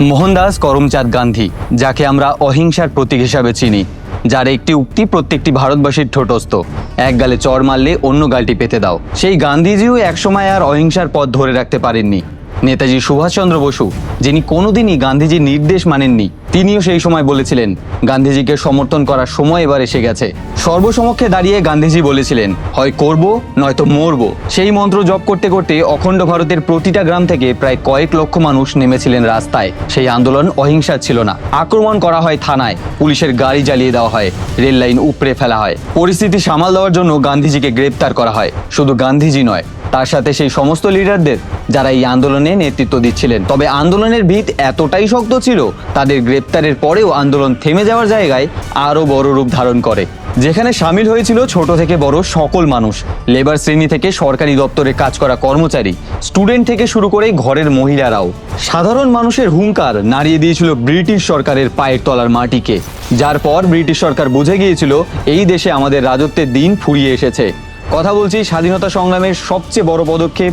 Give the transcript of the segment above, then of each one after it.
মোহনদাস করমচাঁদ গান্ধী, যাকে আমরা অহিংসার প্রতীক হিসাবে চিনি, যার একটি উক্তি প্রত্যেকটি ভারতবাসীর ঠোঁটস্থ। এক গালে চর মারলে অন্য গালটি পেতে দাও। সেই গান্ধীজিও একসময় আর অহিংসার পথ ধরে রাখতে পারেননি। নেতাজি সুভাষচন্দ্র বসু, যিনি কোনোদিনই গান্ধীজির নির্দেশ মানেননি, তিনিও সেই সময় বলেছিলেন, গান্ধীজিকে সমর্থন করার সময় এবার এসে গেছে। সর্বসমক্ষে দাঁড়িয়ে গান্ধীজি বলেছিলেন, হয় করব, নয়তো মরব। সেই মন্ত্র জপ করতে করতে অখণ্ড ভারতের প্রতিটা গ্রাম থেকে প্রায় কয়েক লক্ষ মানুষ নেমেছিলেন রাস্তায়। সেই আন্দোলন অহিংসা ছিল না। আক্রমণ করা হয় থানায়, পুলিশের গাড়ি জ্বালিয়ে দেওয়া হয় রেল লাইন উপড়ে ফেলা হয়। পরিস্থিতি সামাল দেওয়ার জন্য গান্ধীজিকে গ্রেপ্তার করা হয়। শুধু গান্ধীজি নয় তার সাথে সেই সমস্ত লিডারদের যারা এই আন্দোলনে নেতৃত্ব দিচ্ছিলেন। তবে আন্দোলনের ভিত এতটাই শক্ত ছিল, তাদের গ্রেপ্তারের পরেও আন্দোলন থেমে যাওয়ার জায়গায় আরও বড় রূপ ধারণ করে। যেখানে সামিল হয়েছিল ছোট থেকে বড় সকল মানুষ। লেবার শ্রেণি থেকে সরকারি দপ্তরে কাজ করা কর্মচারী, স্টুডেন্ট থেকে শুরু করে ঘরের মহিলারাও। সাধারণ মানুষের হুঙ্কার নাড়িয়ে দিয়েছিল ব্রিটিশ সরকারের পায়ের তলার মাটিকে। যার পর ব্রিটিশ সরকার বুঝে গিয়েছিল, এই দেশে আমাদের রাজত্বের দিন ফুরিয়ে এসেছে। কথা বলছি স্বাধীনতা সংগ্রামের সবচেয়ে বড় পদক্ষেপ,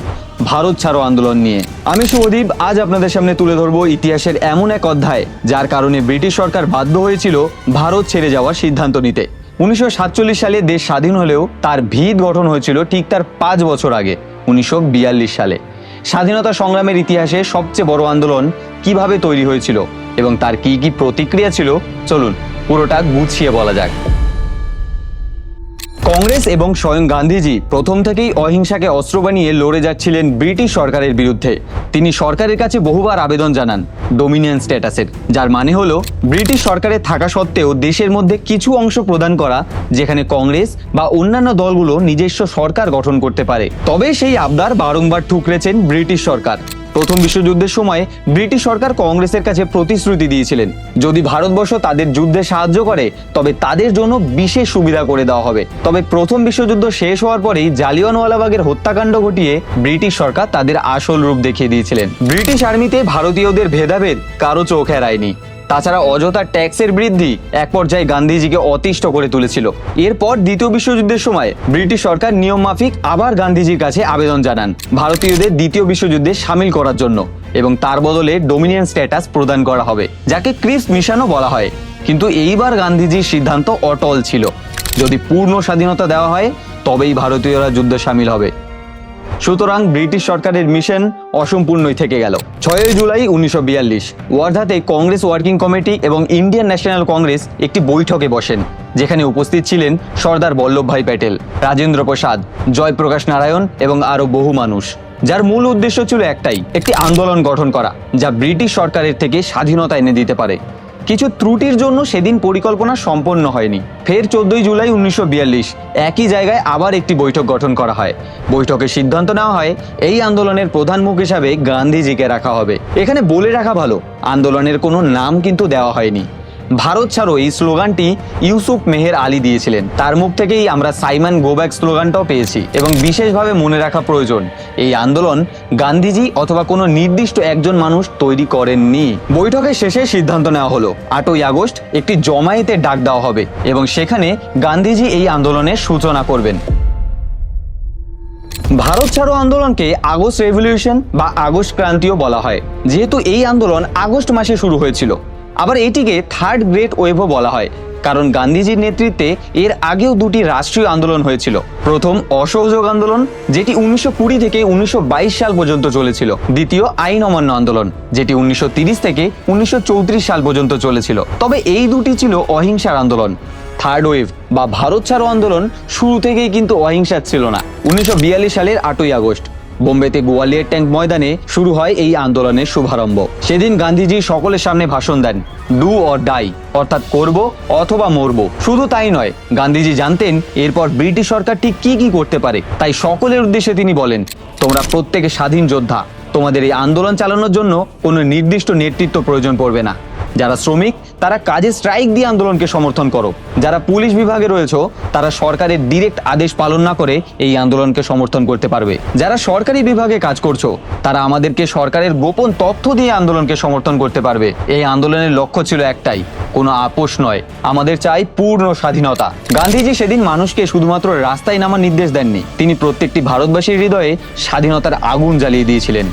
ভারত ছাড়ো আন্দোলন নিয়ে। আমি শুভদীপ আজ আপনাদের সামনে তুলে ধরবো ইতিহাসের এমন এক অধ্যায়, যার কারণে ব্রিটিশ সরকার বাধ্য হয়েছিল ভারত ছেড়ে যাওয়ার সিদ্ধান্ত নিতে। উনিশশো সাতচল্লিশ সালে দেশ স্বাধীন হলেও তার ভিত গঠন হয়েছিল ঠিক তার পাঁচ বছর আগে, উনিশশো বিয়াল্লিশ সালে। স্বাধীনতা সংগ্রামের ইতিহাসে সবচেয়ে বড় আন্দোলন কীভাবে তৈরি হয়েছিল এবং তার কি কি প্রতিক্রিয়া ছিল, চলুন পুরোটা গুছিয়ে বলা যাক। কংগ্রেস এবং স্বয়ং গান্ধীজি প্রথম থেকেই অহিংসাকে অস্ত্র বানিয়ে লড়ে যাচ্ছিলেন ব্রিটিশ সরকারের বিরুদ্ধে। তিনি সরকারের কাছে বহুবার আবেদন জানান ডোমিনিয়ন স্ট্যাটাসের, যার মানে হলো ব্রিটিশ সরকারের থাকা সত্ত্বেও দেশের মধ্যে কিছু অংশ প্রদান করা, যেখানে কংগ্রেস বা অন্যান্য দলগুলো নিজস্ব সরকার গঠন করতে পারে। তবে সেই আবদার বারংবার ঠুকরেছেন ব্রিটিশ সরকার। প্রথম বিশ্বযুদ্ধের সময় ব্রিটিশ সরকার কংগ্রেসের কাছে প্রতিশ্রুতি দিয়েছিলেন। যদি ভারতবর্ষ তাদের যুদ্ধে সাহায্য করে, তবে তাদের জন্য বিশেষ সুবিধা করে দেওয়া হবে। তবে প্রথম বিশ্বযুদ্ধ শেষ হওয়ার পরেই জালিয়ানওয়ালাবাগের হত্যাকাণ্ড ঘটিয়ে ব্রিটিশ সরকার তাদের আসল রূপ দেখিয়ে দিয়েছিলেন। ব্রিটিশ আর্মিতে ভারতীয়দের ভেদাভেদ কারও চোখ এড়ায়নি। তাছাড়া অযথা ট্যাক্সের বৃদ্ধি এক পর্যায়ে গান্ধীজিকে অতিষ্ঠ করে তুলেছিল। এরপর দ্বিতীয় বিশ্বযুদ্ধের সময় ব্রিটিশ সরকার নিয়ম মাফিক আবার গান্ধীজির কাছে আবেদন জানান ভারতীয়দের দ্বিতীয় বিশ্বযুদ্ধে সামিল করার জন্য এবং তার বদলে ডোমিনিয়ন স্ট্যাটাস প্রদান করা হবে, যাকে ক্রিপস মিশনও বলা হয়। কিন্তু এইবার গান্ধীজির সিদ্ধান্ত অটল ছিল। যদি পূর্ণ স্বাধীনতা দেওয়া হয়, তবেই ভারতীয়রা যুদ্ধে সামিল হবে। সুতরাং ব্রিটিশ সরকারের মিশন অসম্পূর্ণই থেকে গেল। ছয়ই জুলাই উনিশশো বিয়াল্লিশ, ওয়ার্ধাতে কংগ্রেস ওয়ার্কিং কমিটি এবং ইন্ডিয়ান ন্যাশনাল কংগ্রেস একটি বৈঠকে বসেন, যেখানে উপস্থিত ছিলেন সর্দার বল্লভভাই প্যাটেল, রাজেন্দ্র প্রসাদ, জয়প্রকাশ নারায়ণ এবং আরও বহু মানুষ। যার মূল উদ্দেশ্য ছিল একটাই, একটি আন্দোলন গঠন করা, যা ব্রিটিশ সরকারের থেকে স্বাধীনতা এনে দিতে পারে। কিছু ত্রুটির জন্য সেদিন পরিকল্পনা সম্পন্ন হয়নি। ফের চোদ্দই জুলাই উনিশশো বিয়াল্লিশ, একই জায়গায় আবার একটি বৈঠক গঠন করা হয়। বৈঠকে সিদ্ধান্ত নেওয়া হয়, এই আন্দোলনের প্রধান মুখ হিসাবে গান্ধীজিকে রাখা হবে। এখানে বলে রাখা ভালো, আন্দোলনের কোনো নাম কিন্তু দেওয়া হয়নি। ভারত ছাড়ো এই স্লোগানটি ইউসুফ মেহের আলী দিয়েছিলেন। তার মুখ থেকেই আমরা সাইমন গোব্যাক স্লোগানটাও পেয়েছি এবং বিশেষভাবে মনে রাখা প্রয়োজন, এই আন্দোলন গান্ধীজি অথবা কোনো নির্দিষ্ট একজন মানুষ তৈরি করেননি। বৈঠকের শেষে সিদ্ধান্ত নেওয়া হলো, আটই আগস্ট একটি জমায়েতের ডাক দেওয়া হবে এবং সেখানে গান্ধীজি এই আন্দোলনের সূচনা করবেন। ভারত ছাড়ো আন্দোলনকে আগস্ট রেভলিউশন বা আগস্ট ক্রান্তিও বলা হয়। যেহেতু এই আন্দোলন আগস্ট মাসে শুরু হয়েছিল আবার এটিকে থার্ড গ্রেট ওয়েভও বলা হয়, কারণ গান্ধীজির নেতৃত্বে এর আগেও দুটি রাষ্ট্রীয় আন্দোলন হয়েছিল। প্রথম অসহযোগ আন্দোলন, যেটি উনিশশো কুড়ি থেকে উনিশশো বাইশ সাল পর্যন্ত চলেছিল। দ্বিতীয় আইন অমান্য আন্দোলন, যেটি উনিশশো থেকে উনিশশো চৌত্রিশ সাল পর্যন্ত চলেছিল। তবে এই দুটি ছিল অহিংসার আন্দোলন। থার্ড ওয়েভ বা ভারত ছাড়ো আন্দোলন শুরু থেকেই কিন্তু অহিংসার ছিল না। উনিশশো বিয়াল্লিশ সালের আটই আগস্ট। বোম্বেতে গোয়ালিয়র ট্যাঙ্ক ময়দানে শুরু হয় এই আন্দোলনের শুভারম্ভ। সেদিন গান্ধীজি সকলের সামনে ভাষণ দেন ডু অর ডাই অর্থাৎ করব অথবা মরব। শুধু তাই নয়, গান্ধীজি জানতেন এরপর ব্রিটিশ সরকার ঠিক কি কি করতে পারে। তাই সকলের উদ্দেশ্যে তিনি বলেন, তোমরা প্রত্যেকে স্বাধীন যোদ্ধা। তোমাদের এই আন্দোলন চালানোর জন্য কোনো নির্দিষ্ট নেতৃত্ব প্রয়োজন পড়বে না। যারা শ্রমিক, তারা কাজে স্ট্রাইক দিয়ে আন্দোলনকে সমর্থন করো। যারা পুলিশ বিভাগে রয়েছে, তারা সরকারের ডিরেক্ট আদেশ পালন না করে এই আন্দোলনকে সমর্থন করতে পারবে। যারা সরকারি বিভাগে কাজ করছ, তারা আমাদেরকে সরকারের গোপন তথ্য দিয়ে আন্দোলনকে সমর্থন করতে পারবে। এই আন্দোলনের লক্ষ্য ছিল একটাই, কোনো আপোষ নয়। আমাদের চাই পূর্ণ স্বাধীনতা। গান্ধীজি সেদিন মানুষকে শুধুমাত্র রাস্তায় নামার নির্দেশ দেননি, তিনি প্রত্যেকটি ভারতবাসীর হৃদয়ে স্বাধীনতার আগুন জ্বালিয়ে দিয়েছিলেন।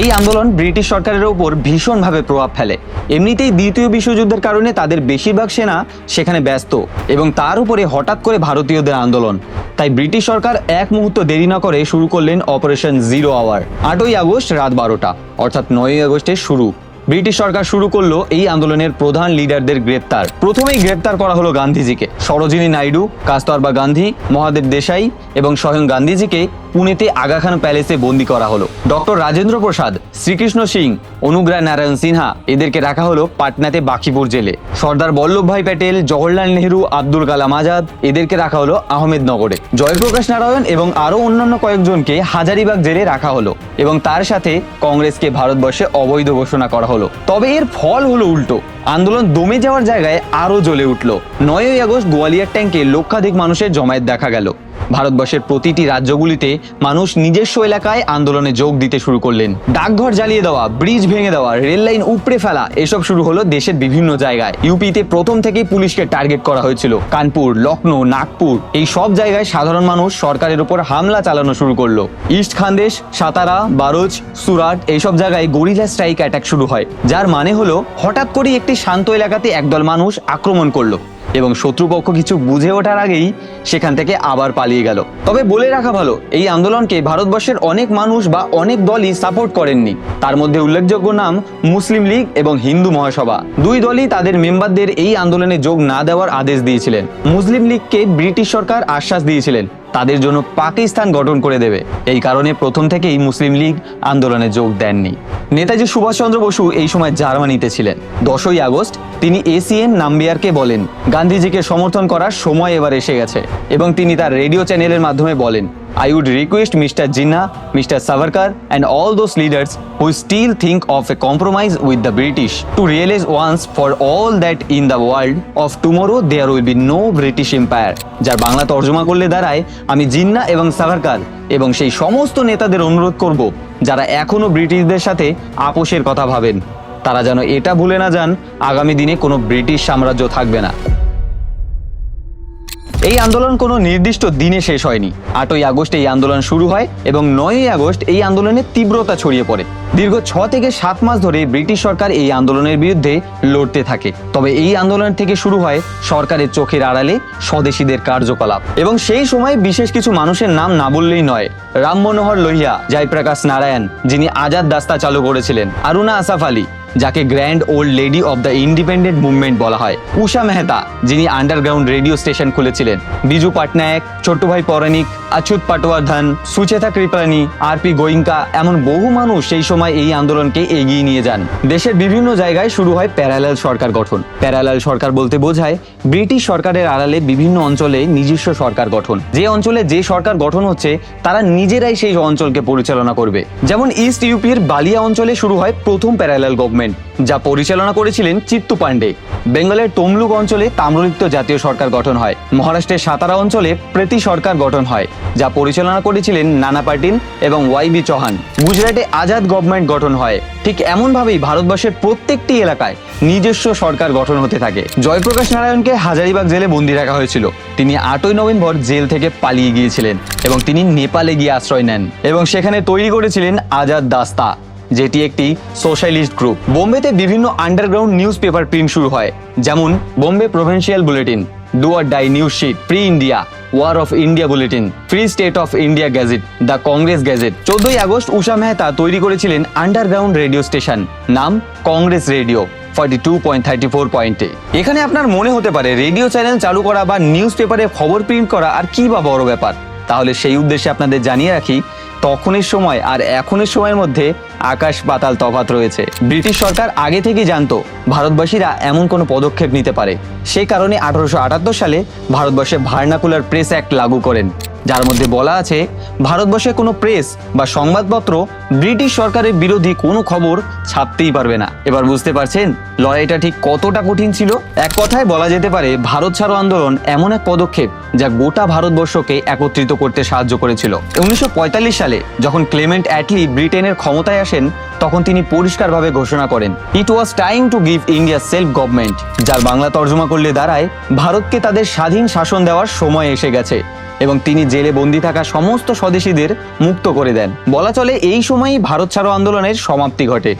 এই আন্দোলন ব্রিটিশ সরকারের ওপর ভীষণভাবে প্রভাব ফেলে। এমনিতেই দ্বিতীয় বিশ্বযুদ্ধের কারণে তাদের বেশিরভাগ সেনা সেখানে ব্যস্ত এবং তার উপরে হঠাৎ করে ভারতীয়দের আন্দোলন। তাই ব্রিটিশ সরকার এক মুহূর্ত দেরি না করে শুরু করলেন অপারেশন জিরো আওয়ার, আটই আগস্ট রাত বারোটা, অর্থাৎ নয়ই আগস্টের শুরু। ব্রিটিশ সরকার শুরু করল এই আন্দোলনের প্রধান লিডারদের গ্রেপ্তার। প্রথমেই গ্রেপ্তার করা হলো গান্ধীজিকে। সরোজিনী নাইডু, কাস্তরবা গান্ধী, মহাদেব দেশাই এবং স্বয়ং গান্ধীজিকে পুনেতে আগা খান প্যালেসে বন্দি করা হলো। ডক্টর রাজেন্দ্র প্রসাদ, শ্রীকৃষ্ণ সিং অনুগ্রা নারায়ণ সিনহা, এদেরকে রাখা হলো পাটনাতে বাকিপুর জেলে। সর্দার বল্লভভাই প্যাটেল, জওহরলাল নেহরু, আব্দুল কালাম আজাদ, এদেরকে রাখা হলো আহমেদনগরে। জয়প্রকাশ নারায়ণ এবং আরও অন্যান্য কয়েকজনকে হাজারিবাগ জেলে রাখা হলো এবং তার সাথে কংগ্রেসকে ভারতবর্ষে অবৈধ ঘোষণা করা হলো। তবে এর ফল হলো উল্টো। আন্দোলন দমে যাওয়ার জায়গায় আরও জ্বলে উঠল। নয়ই আগস্ট, গোয়ালিয়ার ট্যাঙ্কে লক্ষাধিক মানুষের জমায়েত দেখা গেল। ভারতবর্ষের প্রতিটি রাজ্যগুলিতে মানুষ নিজস্ব এলাকায় আন্দোলনে যোগ দিতে শুরু করলেন। ডাকঘর জ্বালিয়ে দেওয়া, ব্রিজ ভেঙে দেওয়া রেল লাইন উপড়ে ফেলা, এসব শুরু হলো দেশের বিভিন্ন জায়গায়। ইউপিতে প্রথম থেকেই পুলিশকে টার্গেট করা হয়েছিল। কানপুর লখনৌ নাগপুর, এই সব জায়গায় সাধারণ মানুষ সরকারের উপর হামলা চালানো শুরু করল। ইস্ট খানদেশ, সাতারা, বারোজ, সুরাট, এইসব জায়গায় গরিলা স্ট্রাইক অ্যাটাক শুরু হয়। যার মানে হলো, হঠাৎ করে একটি শান্ত এলাকাতে একদল মানুষ আক্রমণ করল। এবং শত্রুপক্ষ কিছু বুঝে ওঠার আগেই সেখান থেকে আবার পালিয়ে গেল। তবে বলে রাখা ভালো, এই আন্দোলনকে ভারতবর্ষের অনেক মানুষ বা অনেক দলই সাপোর্ট করেননি। তার মধ্যে উল্লেখযোগ্য নাম মুসলিম লীগ এবং হিন্দু মহাসভা। দুই দলই তাদের মেম্বারদের এই আন্দোলনে যোগ না দেওয়ার আদেশ দিয়েছিলেন। মুসলিম লীগকে ব্রিটিশ সরকার আশ্বাস দিয়েছিলেন, তাদের জন্য পাকিস্তান গঠন করে দেবে। এই কারণে প্রথম থেকেই মুসলিম লীগ আন্দোলনে যোগ দেননি। নেতাজি সুভাষচন্দ্র বসু এই সময় জার্মানিতে ছিলেন। দশই আগস্ট তিনি এসিএন নাম্বিয়ারকে বলেন, গান্ধীজিকে সমর্থন করার সময় এবার এসে গেছে। এবং তিনি তার রেডিও চ্যানেলের মাধ্যমে বলেন I would request mister Jinnah mister Savarkar and all those leaders who still think of a compromise with the British to realise once for all that in the world of tomorrow there will be no British empire যার বাংলা তর্জমা করলে দাঁড়ায়, আমি জিন্না এবং সাভারকার এবং সেই সমস্ত নেতাদের অনুরোধ করব যারা এখনও ব্রিটিশদের সাথে আপোষের কথা ভাবেন। তারা যেন এটা ভুলে না যান, আগামী দিনে কোনো ব্রিটিশ সাম্রাজ্য থাকবে না। এই আন্দোলন কোনো নির্দিষ্ট দিনে শেষ হয়নি। আটই আগস্ট এই আন্দোলন শুরু হয় এবং নয়ই আগস্ট এই আন্দোলনের তীব্রতা ছড়িয়ে পড়ে। দীর্ঘ ছ থেকে সাত মাস ধরে ব্রিটিশ সরকার এই আন্দোলনের বিরুদ্ধে লড়তে থাকে। তবে এই আন্দোলন থেকে শুরু হয় সরকারের চোখের আড়ালে স্বদেশীদের কার্যকলাপ। এবং সেই সময় বিশেষ কিছু মানুষের নাম না বললেই নয় রাম মনোহর লোহিয়া, জয়প্রকাশ নারায়ণ, যিনি আজাদ দাস্তা চালু করেছিলেন, আরুনা আসাফ আলী। যাকে grand old lady of the independent movement বলা হয়। উষা মেহতা, যিনি আন্ডারগ্রাউন্ড রেডিও স্টেশন খুলেছিলেন। বিজু পাটনায়ক, ছোট্ট ভাই পৌরাণিক অচ্যুত পাটোয়ার্ধন, সুচেতা কৃপলানি, আর পি গোয়িঙ্কা এমন বহু মানুষ সেই সময় এই আন্দোলনকে এগিয়ে নিয়ে যান। দেশের বিভিন্ন জায়গায় শুরু হয় প্যারালাল সরকার গঠন। প্যারালাল সরকার বলতে বোঝায়, ব্রিটিশ সরকারের আড়ালে বিভিন্ন অঞ্চলে নিজস্ব সরকার গঠন। যে অঞ্চলে যে সরকার গঠন হচ্ছে, তারা নিজেরাই সেই অঞ্চলকে পরিচালনা করবে। যেমন ইস্ট ইউপির বালিয়া অঞ্চলে শুরু হয় প্রথম প্যারালাল গভর্নমেন্ট, যা পরিচালনা করেছিলেন চিত্তু পান্ডে বেঙ্গলের তমলুক অঞ্চলে তাম্রলিপ্ত জাতীয় সরকার গঠন হয়। মহারাষ্ট্রের সাতারা অঞ্চলে প্রীতি সরকার গঠন হয়, যা পরিচালনা করেছিলেন নানা পাটিল এবং ওয়াইবি চৌহান। গুজরাটে আজাদ গভর্নমেন্ট গঠন হয়। ঠিক এমনভাবেই ভারতবর্ষের প্রত্যেকটি এলাকায় নিজস্ব সরকার গঠন হতে থাকে। জয়প্রকাশ নারায়ণকে হাজারিবাগ জেলে বন্দি রাখা হয়েছিল। তিনি আটই নভেম্বর জেল থেকে পালিয়ে গিয়েছিলেন এবং তিনি নেপালে গিয়ে আশ্রয় নেন এবং সেখানে তৈরি করেছিলেন আজাদ দাস্তা। যেটি একটি সোশ্যালিস্ট গ্রুপ বোম্বেতে বিভিন্ন আন্ডারগ্রাউন্ড নিউজ পেপার প্রিন্ট শুরু হয়, যেমন Bombay provincial bulletin do or die news sheet free India war of India bulletin free state of India gazette the Congress gazette চোদ্দই আগস্ট উষা মেহতা তৈরি করেছিলেন আন্ডারগ্রাউন্ড রেডিও স্টেশন নাম Congress radio forty two point thirty four পয়েন্টে এখানে আপনার মনে হতে পারে রেডিও চ্যানেল চালু করা বা নিউজ পেপারে খবর প্রিন্ট করা আর কি বা বড় ব্যাপার? তাহলে সেই উদ্দেশ্যে আপনাদের জানিয়ে রাখি তখনের সময় আর এখনের সময়ের মধ্যে আকাশ পাতাল তফাত রয়েছে। ব্রিটিশ সরকার আগে থেকে জানতো ভারতবাসীরা এমন কোনো পদক্ষেপ নিতে পারে। সেই কারণে আঠারোশো আটাত্তর সালে ভারতবর্ষে ভার্নাকুলার প্রেস অ্যাক্ট লাগু করেন। যার মধ্যে বলা আছে, ভারতবর্ষে কোনো প্রেস বা সংবাদপত্র ব্রিটিশ সরকারের বিরোধী কোনো খবর ছাপতেই পারবে না। এবার বুঝতে পারছেন লড়াইটা ঠিক কতটা কঠিন ছিল? এক কথায় বলা যেতে পারে, ভারত ছাড়ো আন্দোলন এমন এক পদক্ষেপ যা গোটা ভারতবর্ষকে একত্রিত করতে সাহায্য করেছিল। উনিশশো পঁয়তাল্লিশ সালে যখন ক্লেমেন্ট অ্যাটলি ব্রিটেনের ক্ষমতায় আসেন, তখন তিনি পরিষ্কারভাবে ঘোষণা করেন it was time to give India self government যার বাংলা তর্জমা করলে দাঁড়ায়, ভারতকে তাদের স্বাধীন শাসন দেওয়ার সময় এসে গেছে। এবং তিনি জেলে বন্দি থাকা সমস্ত স্বদেশীদের মুক্ত করে দেন। বলা চলে, এই সময়ই ভারত ছাড়ো আন্দোলনের সমাপ্তি ঘটে।